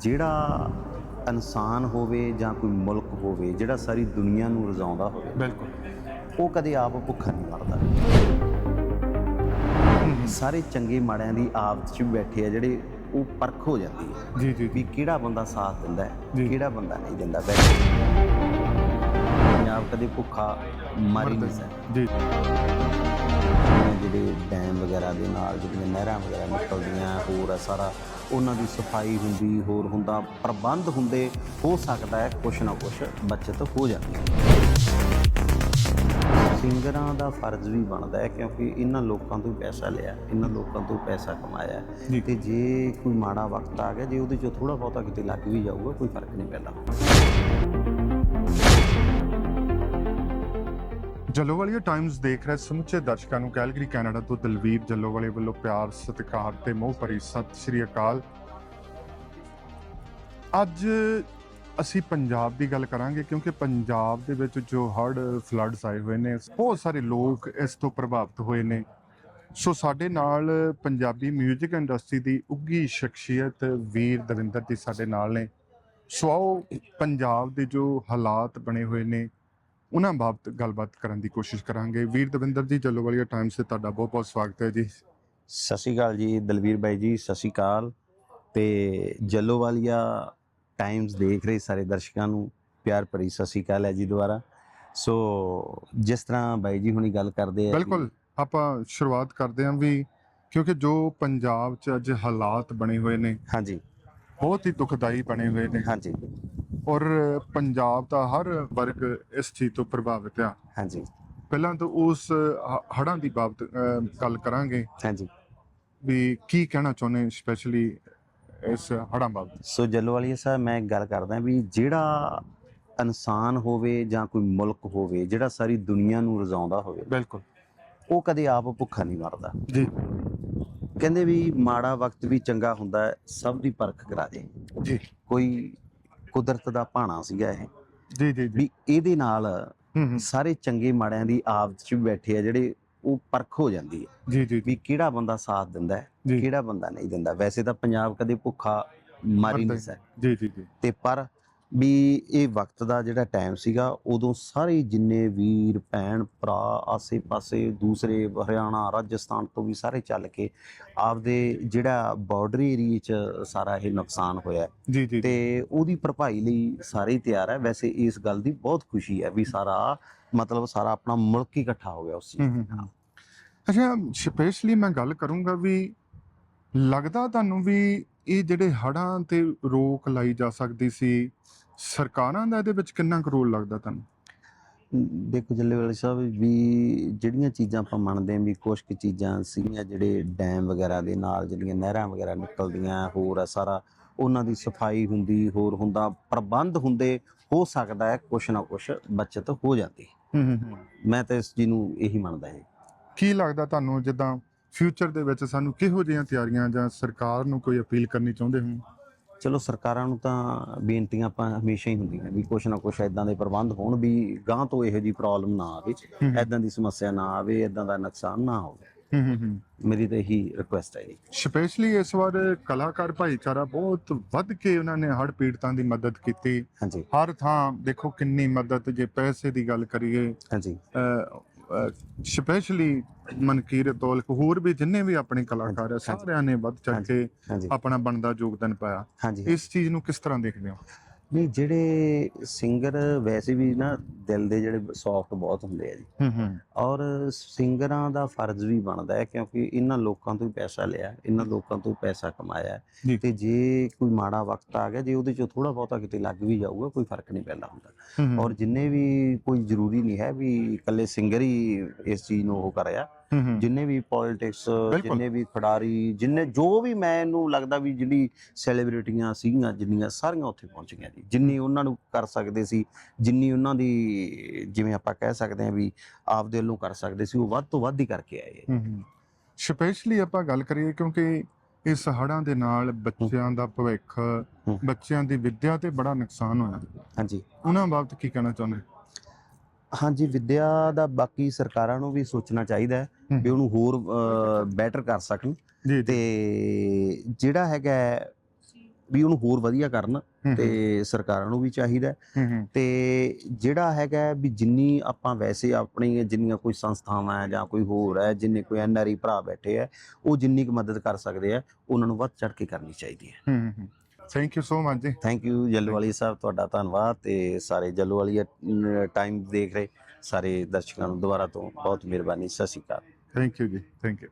ਜਿਹੜਾ ਇਨਸਾਨ ਹੋਵੇ ਜਾਂ ਕੋਈ ਮੁਲਕ ਹੋਵੇ ਜਿਹੜਾ ਸਾਰੀ ਦੁਨੀਆ ਨੂੰ ਰਜ਼ਾਉਂਦਾ ਹੋਵੇ ਬਿਲਕੁਲ। ਉਹ ਕਦੇ ਆਪ ਭੁੱਖਾ ਨਹੀਂ ਮਰਦਾ। ਸਾਰੇ ਚੰਗੇ ਮਾੜਿਆਂ ਦੀ ਆਪਸ ਚ ਬੈਠੇ ਆ ਜਿਹੜੇ ਉਹ ਪਰਖ ਹੋ ਜਾਂਦੀ ਹੈ ਜੀ ਜੀ ਵੀ ਕਿਹੜਾ ਬੰਦਾ ਸਾਥ ਦਿੰਦਾ ਹੈ। ਕਿਹੜਾ ਬੰਦਾ ਨਹੀਂ ਦਿੰਦਾ। ਵੈਸੇ ਪੰਜਾਬ ਕਦੇ ਭੁੱਖਾ ਮਰ ਨਹੀਂ ਸਕਦਾ। ਜੀ। ਜਿਹੜੇ ਡੈਮ ਵਗੈਰਾ ਦੇ ਨਾਲ ਜਿਹੜੀਆਂ ਨਹਿਰਾਂ ਵਗੈਰਾ ਨਿਕਲਦੀਆਂ ਹੋਰ ਆ ਸਾਰਾ ਉਹਨਾਂ ਦੀ ਸਫ਼ਾਈ ਹੁੰਦੀ ਹੋਰ ਹੁੰਦਾ ਪ੍ਰਬੰਧ ਹੁੰਦੇ ਹੋ ਸਕਦਾ ਹੈ ਕੁਛ ਨਾ ਕੁਛ ਬਚਤ ਹੋ ਜਾਂਦੀ ਹੈ। ਸਿੰਗਰਾਂ ਦਾ ਫਰਜ਼ ਵੀ ਬਣਦਾ ਹੈ ਕਿਉਂਕਿ ਇਹਨਾਂ ਲੋਕਾਂ ਤੋਂ ਪੈਸਾ ਲਿਆ ਇਹਨਾਂ ਲੋਕਾਂ ਤੋਂ ਪੈਸਾ ਕਮਾਇਆ। ਤੇ ਜੇ ਕੋਈ ਮਾੜਾ ਵਕਤ ਆ ਗਿਆ ਜੇ ਉਹਦੇ ਚੋਂ ਥੋੜਾ ਬਹੁਤਾ ਕਿਤੇ ਲੱਗ ਵੀ ਜਾਊਗਾ ਕੋਈ ਫ਼ਰਕ ਨਹੀਂ ਪੈਂਦਾ। ਜੱਲੋਵਾਲੀਆ ਟਾਈਮਜ਼ ਦੇਖ ਰਹੇ ਸਮੁੱਚੇ ਦਰਸ਼ਕਾਂ ਨੂੰ ਕੈਲਗਰੀ ਕੈਨੇਡਾ ਤੋਂ ਦਲਵੀਰ ਜੱਲੋਵਾਲੇ ਵੱਲੋਂ ਪਿਆਰ, ਸਤਿਕਾਰ ਤੇ ਮੋਹ ਭਰੀ ਸਤਿ ਸ਼੍ਰੀ ਅਕਾਲ। ਅੱਜ ਅਸੀਂ ਪੰਜਾਬ ਦੀ ਗੱਲ ਕਰਾਂਗੇ ਕਿਉਂਕਿ ਪੰਜਾਬ ਦੇ ਵਿੱਚ ਜੋ ਹੜ੍ਹ ਫਲੱਡਸ ਆਏ ਹੋਏ ਨੇ, ਬਹੁਤ ਸਾਰੇ ਲੋਕ ਇਸ ਤੋਂ ਪ੍ਰਭਾਵਿਤ ਹੋਏ ਨੇ। ਸੋ ਸਾਡੇ ਨਾਲ ਪੰਜਾਬੀ 뮤직 ਇੰਡਸਟਰੀ ਦੀ ਉੱਗੀ ਸ਼ਖਸੀਅਤ ਵੀਰ ਦਵਿੰਦਰ ਜੀ ਸਾਡੇ ਨਾਲ ਨੇ। ਸੋ ਆਓ, ਪੰਜਾਬ ਦੇ ਜੋ ਹਾਲਾਤ ਬਣੇ ਹੋਏ ਨੇ ਉਹਨਾਂ ਬਾਬਤ ਗੱਲਬਾਤ ਕਰਨ ਦੀ ਕੋਸ਼ਿਸ਼ ਕਰਾਂਗੇ। ਵੀਰ ਦਵਿੰਦਰ ਜੀ ਜੱਲੋਵਾਲੀਆ ਟਾਈਮਸ ਤੇ ਤੁਹਾਡਾ ਬਹੁਤ ਬਹੁਤ ਸਵਾਗਤ ਹੈ ਜੀ। ਸਤਿ ਸ਼੍ਰੀ ਅਕਾਲ ਜੀ ਦਲਵੀਰ ਬਾਈ ਜੀ ਸਤਿ ਸ਼੍ਰੀ ਅਕਾਲ। ਤੇ ਜੱਲੋਵਾਲੀਆ ਟਾਈਮਸ ਦੇਖ ਰਹੇ ਸਾਰੇ ਦਰਸ਼ਕਾਂ ਨੂੰ ਪਿਆਰ ਭਰੀ ਸਤਿ ਸ਼੍ਰੀ ਅਕਾਲ ਹੈ ਜੀ ਦੁਬਾਰਾ। ਸੋ ਜਿਸ ਤਰ੍ਹਾਂ ਬਾਈ ਜੀ ਹੁਣੀ ਗੱਲ ਕਰਦੇ ਆ ਬਿਲਕੁਲ ਆਪਾਂ ਸ਼ੁਰੂਆਤ ਕਰਦੇ ਹਾਂ ਵੀ ਕਿਉਂਕਿ ਜੋ ਪੰਜਾਬ 'ਚ ਅੱਜ ਹਾਲਾਤ ਬਣੇ ਹੋਏ ਨੇ ਹਾਂਜੀ। ਬਹੁਤ ਹੀ ਦੁਖਦਾਈ ਬਣੇ ਹੋਏ ਨੇ। ਹਾਂਜੀ। ਔਰ ਪੰਜਾਬ ਦਾ ਹਰ ਵਰਗ ਇਸ ਚੀਜ਼ ਤੋਂ ਪ੍ਰਭਾਵਿਤ ਆ। ਹਾਂਜੀ। ਪਹਿਲਾਂ ਤਾਂ ਉਸ ਹ- ਹੜ੍ਹਾਂ ਦੀ ਬਾਬਤ ਗੱਲ ਕਰਾਂਗੇ। ਹਾਂਜੀ। ਵੀ ਕੀ ਕਹਿਣਾ ਚਾਹੁੰਦੇ ਸਪੈਸ਼ਲੀ ਇਸ ਹੜ੍ਹਾਂ ਬਾਬਤ? ਸੋ ਜੱਲੋਵਾਲੀਆ ਸਾਹਿਬ ਮੈਂ ਗੱਲ ਕਰਦਾ ਵੀ ਜਿਹੜਾ ਇਨਸਾਨ ਹੋਵੇ ਜਾਂ ਕੋਈ ਮੁਲਕ ਹੋਵੇ ਜਿਹੜਾ ਸਾਰੀ ਦੁਨੀਆ ਨੂੰ ਰਜ਼ਾਉਂਦਾ ਹੋਵੇ ਬਿਲਕੁਲ। ਉਹ ਕਦੇ ਆਪ ਭੁੱਖਾ ਨਹੀਂ ਮਰਦਾ। ਜੀ। ਕਹਿੰਦੇ ਵੀ ਮਾੜਾ ਵਕਤ ਵੀ ਚੰਗਾ ਹੁੰਦਾ ਸਭ ਦੀ ਪਰਖ ਕਰਾ ਦੇ। ਜੀ। ਕੋਈ ਕੁਦਰਤ ਦਾ ਭਾਣਾ ਸੀਗਾ ਇਹ। ਜੀ ਜੀ ਜੀ। ਵੀ ਇਹਦੇ ਨਾਲ ਸਾਰੇ ਚੰਗੇ ਮਾੜਿਆਂ ਦੀ ਆਪਸ ਚ ਬੈਠੇ ਆ ਜਿਹੜੇ ਉਹ ਪਰਖ ਹੋ ਜਾਂਦੀ ਹੈ ਜੀ ਜੀ ਵੀ ਕਿਹੜਾ ਬੰਦਾ ਸਾਥ ਦਿੰਦਾ ਹੈ ਕਿਹੜਾ ਬੰਦਾ ਨਹੀਂ ਦਿੰਦਾ। ਵੈਸੇ ਤਾਂ ਪੰਜਾਬ ਕਦੇ ਭੁੱਖਾ ਮਰ ਹੀ ਨਹੀਂ ਸਕਦਾ ਜੀ ਜੀ ਜੀ। ਤੇ ਪਰ ਵੀ ਇਹ ਵਕਤ ਦਾ ਜਿਹੜਾ ਟਾਈਮ ਸੀਗਾ ਉਦੋਂ ਸਾਰੇ ਜਿੰਨੇ ਵੀਰ ਭੈਣ ਭਰਾ ਆਸੇ-ਪਾਸੇ ਦੂਸਰੇ ਹਰਿਆਣਾ ਰਾਜਸਥਾਨ ਤੋਂ ਵੀ ਸਾਰੇ ਚੱਲ ਕੇ ਆਪਦੇ ਜਿਹੜਾ ਬਾਰਡਰ ਏਰੀਏ 'ਚ ਸਾਰਾ ਇਹ ਨੁਕਸਾਨ ਹੋਇਆ। ਜੀ ਜੀ ਤੇ ਉਹਦੀ ਭਰਪਾਈ ਲਈ ਸਾਰੇ ਤਿਆਰ ਹੈ ਵੈਸੇ ਇਸ ਗੱਲ ਦੀ ਬਹੁਤ ਖੁਸ਼ੀ ਹੈ ਵੀ ਸਾਰਾ ਮਤਲਬ ਸਾਰਾ ਆਪਣਾ ਮੁਲਕ ਹੀ ਇਕੱਠਾ ਹੋ ਗਿਆ ਉਸ ਚੀਜ਼। ਅੱਛਾ ਸਪੈਸ਼ਲੀ ਮੈਂ ਗੱਲ ਕਰੂੰਗਾ ਵੀ ਲੱਗਦਾ ਤੁਹਾਨੂੰ ਵੀ ਇਹ ਜਿਹੜੇ ਹੜ੍ਹਾਂ ਤੇ ਰੋਕ ਲਾਈ ਜਾ ਸਕਦੀ ਸੀ ਸਰਕਾਰਾਂ ਦਾ ਇਹਦੇ ਵਿੱਚ ਕਿੰਨਾ ਕੁ ਰੋਲ ਲੱਗਦਾ ਤੁਹਾਨੂੰ? ਦੇਖੋ ਜੱਲੇ ਵਾਲੇ ਸਾਹਿਬ ਵੀ ਜਿਹੜੀਆਂ ਚੀਜ਼ਾਂ ਆਪਾਂ ਮੰਨਦੇ ਹਾਂ ਵੀ ਕੁਝ ਕੁ ਚੀਜ਼ਾਂ ਸੀਗੀਆਂ ਜਿਹੜੇ ਡੈਮ ਵਗੈਰਾ ਦੇ ਨਾਲ ਜਿਹੜੀਆਂ ਨਹਿਰਾਂ ਵਗੈਰਾ ਨਿਕਲਦੀਆਂ ਹੋਰ ਆ ਸਾਰਾ ਉਹਨਾਂ ਦੀ ਸਫ਼ਾਈ ਹੁੰਦੀ ਹੋਰ ਹੁੰਦਾ ਪ੍ਰਬੰਧ ਹੁੰਦੇ ਹੋ ਸਕਦਾ ਹੈ ਕੁਛ ਨਾ ਕੁਛ ਬਚਤ ਹੋ ਜਾਂਦੀ। ਮੈਂ ਤਾਂ ਇਸ ਚੀਜ਼ ਨੂੰ ਇਹੀ ਮੰਨਦਾ ਹਾਂ। ਕੀ ਲੱਗਦਾ ਤੁਹਾਨੂੰ ਜਿੱਦਾਂ ਫਿਊਚਰ ਦੇ ਵਿੱਚ ਸਾਨੂੰ ਕਿਹੋ ਜਿਹੀਆਂ ਤਿਆਰੀਆਂ ਜਾਂ ਸਰਕਾਰ ਨੂੰ ਕੋਈ ਅਪੀਲ ਕਰਨੀ ਚਾਹੁੰਦੇ ਹੋ? ਚਲੋ ਸਰਕਾਰਾਂ ਨੂੰ ਤਾਂ ਬੇਨਤੀਆਂ ਆਪਾਂ ਹਮੇਸ਼ਾ ਹੀ ਹੁੰਦੀਆਂ ਵੀ ਕੁਛ ਨਾ ਕੁਛ ਇਦਾਂ ਦੇ ਪ੍ਰਬੰਧ ਹੋਣ ਵੀ ਗਾਂ ਤੋਂ ਇਹੋ ਜੀ ਪ੍ਰੋਬਲਮ ਨਾ ਆਵੇ ਇਦਾਂ ਦੀ ਸਮੱਸਿਆ ਨਾ ਆਵੇ ਇਦਾਂ ਦਾ ਨੁਕਸਾਨ ਨਾ ਹੋਵੇ। ਮੇਰੀ ਤਾਂ ਇਹੀ ਰਿਕੁਐਸਟ ਹੈ ਜੀ। ਸਪੈਸ਼ਲੀ ਇਸ ਵਾਰ ਕਲਾਕਾਰ ਭਾਈਚਾਰਾ ਬਹੁਤ ਵੱਧ ਕੇ ਉਹਨਾਂ ਨੇ ਹੜ੍ਹ ਪੀੜਤਾਂ ਦੀ ਮਦਦ ਕੀਤੀ। ਹਾਂਜੀ। ਹਰ ਥਾਂ ਦੇਖੋ ਕਿੰਨੀ ਮਦਦ ਜੇ ਪੈਸੇ ਦੀ ਗੱਲ ਕਰੀਏ ਹਾਂਜੀ। ਸਪੈਸ਼ਲੀ ਮਨਕੀਰ ਤੋਲਕ ਹੋਰ ਵੀ ਜਿੰਨੇ ਵੀ ਆਪਣੇ ਕਲਾਕਾਰ ਆ। ਸਾਰਿਆਂ ਨੇ ਵੱਧ ਚੜ ਕੇ ਆਪਣਾ ਬਣਦਾ ਯੋਗਦਾਨ ਪਾਇਆ। ਇਸ ਚੀਜ਼ ਨੂੰ ਕਿਸ ਤਰ੍ਹਾਂ ਦੇਖਦੇ ਹੋ? ਨਹੀਂ ਜਿਹੜੇ ਸਿੰਗਰ ਵੈਸੇ ਵੀ ਨਾ ਦਿਲ ਦੇ ਜਿਹੜੇ ਸੌਫਟ ਬਹੁਤ ਹੁੰਦੇ ਆ ਜੀ। ਹੂੰ ਹੂੰ। ਔਰ ਸਿੰਗਰਾਂ ਦਾ ਫਰਜ਼ ਵੀ ਬਣਦਾ ਹੈ ਕਿਉਂਕਿ ਇਹਨਾਂ ਲੋਕਾਂ ਤੋਂ ਹੀ ਪੈਸਾ ਲਿਆ ਇਹਨਾਂ ਲੋਕਾਂ ਤੋਂ ਪੈਸਾ ਕਮਾਇਆ। ਤੇ ਜੇ ਕੋਈ ਮਾੜਾ ਵਕਤ ਆ ਗਿਆ ਜੇ ਉਹਦੇ ਚੋਂ ਥੋੜਾ ਬਹੁਤਾ ਕਿਤੇ ਲੱਗ ਵੀ ਜਾਊਗਾ ਕੋਈ ਫ਼ਰਕ ਨਹੀਂ ਪੈਂਦਾ ਹੁੰਦਾ। ਔਰ ਜਿੰਨੇ ਵੀ ਕੋਈ ਜ਼ਰੂਰੀ ਨਹੀਂ ਹੈ ਵੀ ਇਕੱਲੇ ਸਿੰਗਰ ਹੀ ਇਸ ਚੀਜ਼ ਨੂੰ ਉਹ ਕਰਿਆ। ਜਿੰਨੇ ਵੀ ਪੋਲਿਟਿਕਸ। ਜਿੰਨੇ ਵੀ ਖਿਡਾਰੀ ਜਿੰਨੇ ਜੋ ਵੀ ਮੈਨੂੰ ਲੱਗਦਾ ਵੀ ਜਿਹੜੀ ਸੈਲੀਬ੍ਰਿਟੀਆਂ ਸੀਗੀਆਂ ਜਿੰਨੀਆਂ ਸਾਰੀਆਂ ਉੱਥੇ ਪਹੁੰਚੀਆਂ ਜੀ। ਜਿੰਨੀ ਉਹਨਾਂ ਨੂੰ ਕਰ ਸਕਦੇ ਸੀ ਜਿੰਨੀ ਉਹਨਾਂ ਦੀ ਜਿਵੇਂ ਆਪਾਂ ਕਹਿ ਸਕਦੇ ਹਾਂ ਵੀ ਆਪਦੇ ਵੱਲੋਂ ਕਰ ਸਕਦੇ ਸੀ ਉਹ ਵੱਧ ਤੋਂ ਵੱਧ ਹੀ ਕਰਕੇ ਆਏ ਆ। ਸਪੈਸ਼ਲੀ ਆਪਾਂ ਗੱਲ ਕਰੀਏ ਕਿਉਂਕਿ ਇਸ ਹੜ੍ਹਾਂ ਦੇ ਨਾਲ ਬੱਚਿਆਂ ਦਾ ਭਵਿੱਖ। ਬੱਚਿਆਂ ਦੀ ਵਿੱਦਿਆ ਤੇ ਬੜਾ ਨੁਕਸਾਨ ਹੋਇਆ। ਹਾਂਜੀ। ਉਹਨਾਂ ਬਾਬਤ ਕੀ ਕਹਿਣਾ ਚਾਹੁੰਦੇ? ਹਾਂਜੀ ਵਿੱਦਿਆ ਦਾ ਬਾਕੀ ਸਰਕਾਰਾਂ ਨੂੰ ਵੀ ਸੋਚਣਾ ਚਾਹੀਦਾ ਹੈ। ਵੀ ਉਹਨੂੰ ਹੋਰ ਬੈਟਰ ਕਰ ਸਕਣ। ਤੇ ਜਿਹੜਾ ਹੈਗਾ ਵੀ ਉਹਨੂੰ ਹੋਰ ਵਧੀਆ ਕਰਨ ਤੇ ਸਰਕਾਰਾਂ ਨੂੰ ਵੀ ਚਾਹੀਦਾ ਤੇ ਜਿਹੜਾ ਹੈਗਾ ਵੀ ਜਿੰਨੀ ਆਪਾਂ ਵੈਸੇ ਆਪਣੀ ਜਿੰਨੀਆਂ ਕੋਈ ਸੰਸਥਾਵਾਂ ਹੈ ਜਾਂ ਕੋਈ ਹੋਰ ਹੈ ਜਿੰਨੇ ਕੋਈ ਐਨਆਰਈ ਭਰਾ ਬੈਠੇ ਹੈ ਉਹ ਜਿੰਨੀ ਕੁ ਮਦਦ ਕਰ ਸਕਦੇ ਆ ਉਹਨਾਂ ਨੂੰ ਵੱਧ ਚੜ ਕੇ ਕਰਨੀ ਚਾਹੀਦੀ ਹੂੰ। ਥੈਂਕ ਯੂ ਸੋ ਮਚ ਜੀ। ਥੈਂਕ ਯੂ ਜੱਲੂਵਾਲੀ ਸਾਹਿਬ ਤੁਹਾਡਾ ਧੰਨਵਾਦ ਤੇ ਸਾਰੇ ਜੱਲੂਵਾਲੀ ਟਾਈਮ ਦੇਖ ਰਹੇ। ਸਾਰੇ ਦਰਸ਼ਕਾਂ ਨੂੰ ਦੁਬਾਰਾ ਤੋਂ ਬਹੁਤ ਮਿਹਰਬਾਨੀ। ਸਤਿ ਸ਼੍ਰੀ ਅਕਾਲ। ਥੈਂਕ ਯੂ ਜੀ ਥੈਂਕ ਯੂ